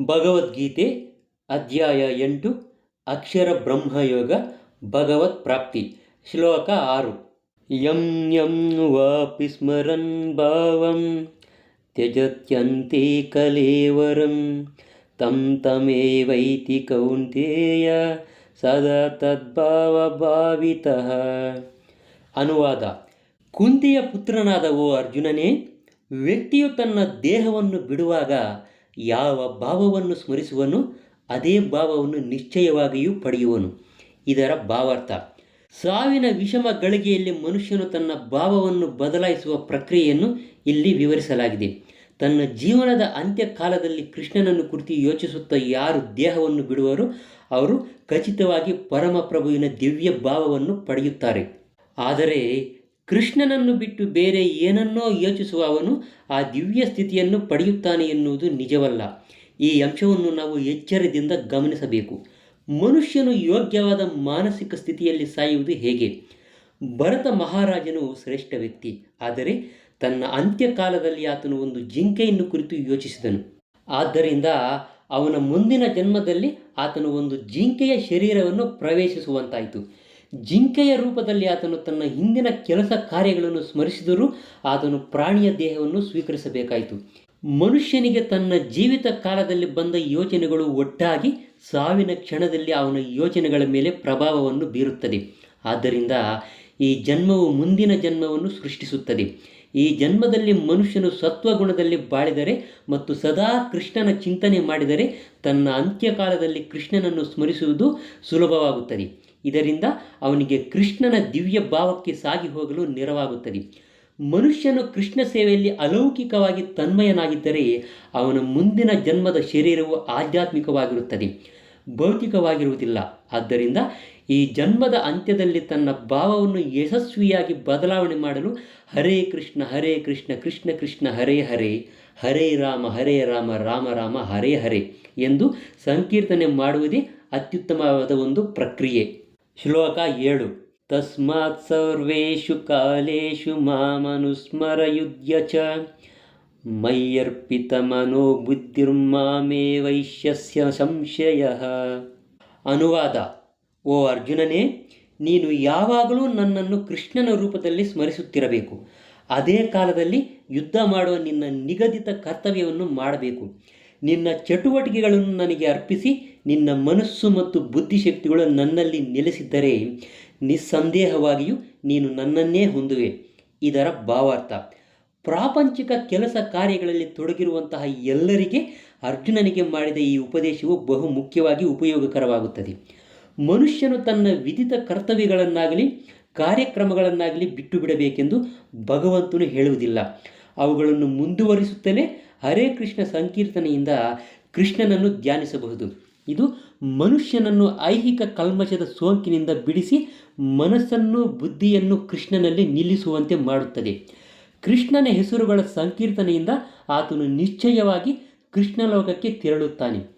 ಭಗವದ್ಗೀತೆ ಅಧ್ಯಾಯ ಎಂಟು, ಅಕ್ಷರ ಬ್ರಹ್ಮಯೋಗ ಭಗವತ್ ಪ್ರಾಪ್ತಿ, ಶ್ಲೋಕ ಆರು. ಯಂ ಯಂ ವಾಪಿ ಸ್ಮರನ್ ಭಾವಂ, ತ್ಯಜತ್ಯಂತೆ ಕಲೇವರಂ, ತಂ ತಮೇವೈತಿ ಕೌಂತೇಯ, ಸದಾ ತದ್ಭಾವ ಭಾವಿತ. ಅನುವಾದ, ಕುಂತಿಯ ಪುತ್ರನಾದ ಓ ಅರ್ಜುನನೇ, ವ್ಯಕ್ತಿಯು ತನ್ನ ದೇಹವನ್ನು ಬಿಡುವಾಗ ಯಾವ ಭಾವವನ್ನು ಸ್ಮರಿಸುವನು ಅದೇ ಭಾವವನ್ನು ನಿಶ್ಚಯವಾಗಿಯೂ ಪಡೆಯುವನು. ಇದರ ಭಾವಾರ್ಥ, ಸಾವಿನ ವಿಷಮ ಗಳಿಗೆಯಲ್ಲಿ ಮನುಷ್ಯನು ತನ್ನ ಭಾವವನ್ನು ಬದಲಾಯಿಸುವ ಪ್ರಕ್ರಿಯೆಯನ್ನು ಇಲ್ಲಿ ವಿವರಿಸಲಾಗಿದೆ. ತನ್ನ ಜೀವನದ ಅಂತ್ಯಕಾಲದಲ್ಲಿ ಕೃಷ್ಣನನ್ನು ಕುರಿತು ಯೋಚಿಸುತ್ತಾ ಯಾರು ದೇಹವನ್ನು ಬಿಡುವರೋ ಅವರು ಖಚಿತವಾಗಿ ಪರಮಪ್ರಭುವಿನ ದಿವ್ಯ ಭಾವವನ್ನು ಪಡೆಯುತ್ತಾರೆ. ಆದರೆ ಕೃಷ್ಣನನ್ನು ಬಿಟ್ಟು ಬೇರೆ ಏನನ್ನೋ ಯೋಚಿಸುವ ಅವನು ಆ ದಿವ್ಯ ಸ್ಥಿತಿಯನ್ನು ಪಡೆಯುತ್ತಾನೆ ಎನ್ನುವುದು ನಿಜವಲ್ಲ. ಈ ಅಂಶವನ್ನು ನಾವು ಎಚ್ಚರದಿಂದ ಗಮನಿಸಬೇಕು. ಮನುಷ್ಯನು ಯೋಗ್ಯವಾದ ಮಾನಸಿಕ ಸ್ಥಿತಿಯಲ್ಲಿ ಸಾಯುವುದು ಹೇಗೆ? ಭರತ ಮಹಾರಾಜನು ಶ್ರೇಷ್ಠ ವ್ಯಕ್ತಿ, ಆದರೆ ತನ್ನ ಅಂತ್ಯಕಾಲದಲ್ಲಿ ಆತನು ಒಂದು ಜಿಂಕೆಯನ್ನು ಕುರಿತು ಯೋಚಿಸಿದನು. ಆದ್ದರಿಂದ ಅವನ ಮುಂದಿನ ಜನ್ಮದಲ್ಲಿ ಆತನು ಒಂದು ಜಿಂಕೆಯ ಶರೀರವನ್ನು ಪ್ರವೇಶಿಸುವಂತಾಯಿತು. ಜಿಂಕೆಯ ರೂಪದಲ್ಲಿ ಆತನು ತನ್ನ ಹಿಂದಿನ ಕೆಲಸ ಕಾರ್ಯಗಳನ್ನು ಸ್ಮರಿಸಿದರೂ ಆತನು ಪ್ರಾಣಿಯ ದೇಹವನ್ನು ಸ್ವೀಕರಿಸಬೇಕಾಯಿತು. ಮನುಷ್ಯನಿಗೆ ತನ್ನ ಜೀವಿತ ಕಾಲದಲ್ಲಿ ಬಂದ ಯೋಚನೆಗಳು ಒಟ್ಟಾಗಿ ಸಾವಿನ ಕ್ಷಣದಲ್ಲಿ ಅವನ ಯೋಚನೆಗಳ ಮೇಲೆ ಪ್ರಭಾವವನ್ನು ಬೀರುತ್ತದೆ. ಆದ್ದರಿಂದ ಈ ಜನ್ಮವು ಮುಂದಿನ ಜನ್ಮವನ್ನು ಸೃಷ್ಟಿಸುತ್ತದೆ. ಈ ಜನ್ಮದಲ್ಲಿ ಮನುಷ್ಯನು ಸತ್ವಗುಣದಲ್ಲಿ ಬಾಳಿದರೆ ಮತ್ತು ಸದಾ ಕೃಷ್ಣನ ಚಿಂತನೆ ಮಾಡಿದರೆ ತನ್ನ ಅಂತ್ಯಕಾಲದಲ್ಲಿ ಕೃಷ್ಣನನ್ನು ಸ್ಮರಿಸುವುದು ಸುಲಭವಾಗುತ್ತದೆ. ಇದರಿಂದ ಅವನಿಗೆ ಕೃಷ್ಣನ ದಿವ್ಯ ಭಾವಕ್ಕೆ ಸಾಗಿ ಹೋಗಲು ನೆರವಾಗುತ್ತದೆ. ಮನುಷ್ಯನು ಕೃಷ್ಣ ಸೇವೆಯಲ್ಲಿ ಅಲೌಕಿಕವಾಗಿ ತನ್ಮಯನಾಗಿದ್ದರೆ ಅವನ ಮುಂದಿನ ಜನ್ಮದ ಶರೀರವು ಆಧ್ಯಾತ್ಮಿಕವಾಗಿರುತ್ತದೆ. ಭೌತಿಕವಾಗಿರುವುದಿಲ್ಲ. ಆದ್ದರಿಂದ ಈ ಜನ್ಮದ ಅಂತ್ಯದಲ್ಲಿ ತನ್ನ ಭಾವವನ್ನು ಯಶಸ್ವಿಯಾಗಿ ಬದಲಾವಣೆ ಮಾಡಲು ಹರೇ ಕೃಷ್ಣ ಹರೇ ಕೃಷ್ಣ ಕೃಷ್ಣ ಕೃಷ್ಣ, ಹರೇ ಹರೇ ಹರೇ ರಾಮ ಹರೇ ರಾಮ ರಾಮ ರಾಮ, ಹರೇ ಹರೇ ಎಂದು ಸಂಕೀರ್ತನೆ ಮಾಡುವುದೇ ಅತ್ಯುತ್ತಮವಾದ ಒಂದು ಪ್ರಕ್ರಿಯೆ. ಶ್ಲೋಕ ಏಳು. ತಸ್ಮಾತ್ ಸರ್ವೇಷು ಕಾಲೇಷು ಮಾಮನುಸ್ಮರಯುಧ್ಯ ಚ ಮಯ್ಯರ್ಪಿತಮನೋ ಬುದ್ಧಿರ್ಮಾಮೇ ವೈಶ್ಯಸ್ಯ ಸಂಶಯ. ಅನುವಾದ. ಓ ಅರ್ಜುನನೇ, ನೀನು ಯಾವಾಗಲೂ ನನ್ನನ್ನು ಕೃಷ್ಣನ ರೂಪದಲ್ಲಿ ಸ್ಮರಿಸುತ್ತಿರಬೇಕು. ಅದೇ ಕಾಲದಲ್ಲಿ ಯುದ್ಧ ಮಾಡುವ ನಿನ್ನ ನಿಗದಿತ ಕರ್ತವ್ಯವನ್ನು ಮಾಡಬೇಕು. ನಿನ್ನ ಚಟುವಟಿಕೆಗಳನ್ನು ನನಗೆ ಅರ್ಪಿಸಿ ನಿನ್ನ ಮನಸ್ಸು ಮತ್ತು ಬುದ್ಧಿಶಕ್ತಿಗಳು ನನ್ನಲ್ಲಿ ನೆಲೆಸಿದ್ದರೆ ನಿಸ್ಸಂದೇಹವಾಗಿಯೂ ನೀನು ನನ್ನನ್ನೇ ಹೊಂದುವೆ. ಇದರ ಭಾವಾರ್ಥ. ಪ್ರಾಪಂಚಿಕ ಕೆಲಸ ಕಾರ್ಯಗಳಲ್ಲಿ ತೊಡಗಿರುವಂತಹ ಎಲ್ಲರಿಗೆ ಅರ್ಜುನನಿಗೆ ಮಾಡಿದ ಈ ಉಪದೇಶವು ಬಹು ಮುಖ್ಯವಾಗಿ ಉಪಯೋಗಕರವಾಗುತ್ತದೆ. ಮನುಷ್ಯನು ತನ್ನ ವಿಧಿತ ಕರ್ತವ್ಯಗಳನ್ನಾಗಲಿ, ಕಾರ್ಯಕ್ರಮಗಳನ್ನಾಗಲಿ ಬಿಟ್ಟು ಬಿಡಬೇಕೆಂದು ಭಗವಂತನು ಹೇಳುವುದಿಲ್ಲ. ಅವುಗಳನ್ನು ಮುಂದುವರಿಸುತ್ತಲೇ ಹರೇ ಕೃಷ್ಣ ಸಂಕೀರ್ತನೆಯಿಂದ ಕೃಷ್ಣನನ್ನು ಧ್ಯಾನಿಸಬಹುದು. ಇದು ಮನುಷ್ಯನನ್ನು ಐಹಿಕ ಕಲ್ಮಶದ ಸೋಂಕಿನಿಂದ ಬಿಡಿಸಿ ಮನಸ್ಸನ್ನು ಬುದ್ಧಿಯನ್ನು ಕೃಷ್ಣನಲ್ಲಿ ನಿಲ್ಲಿಸುವಂತೆ ಮಾಡುತ್ತದೆ. ಕೃಷ್ಣನ ಹೆಸರುಗಳ ಸಂಕೀರ್ತನೆಯಿಂದ ಆತನು ನಿಶ್ಚಯವಾಗಿ ಕೃಷ್ಣಲೋಕಕ್ಕೆ ತೆರಳುತ್ತಾನೆ.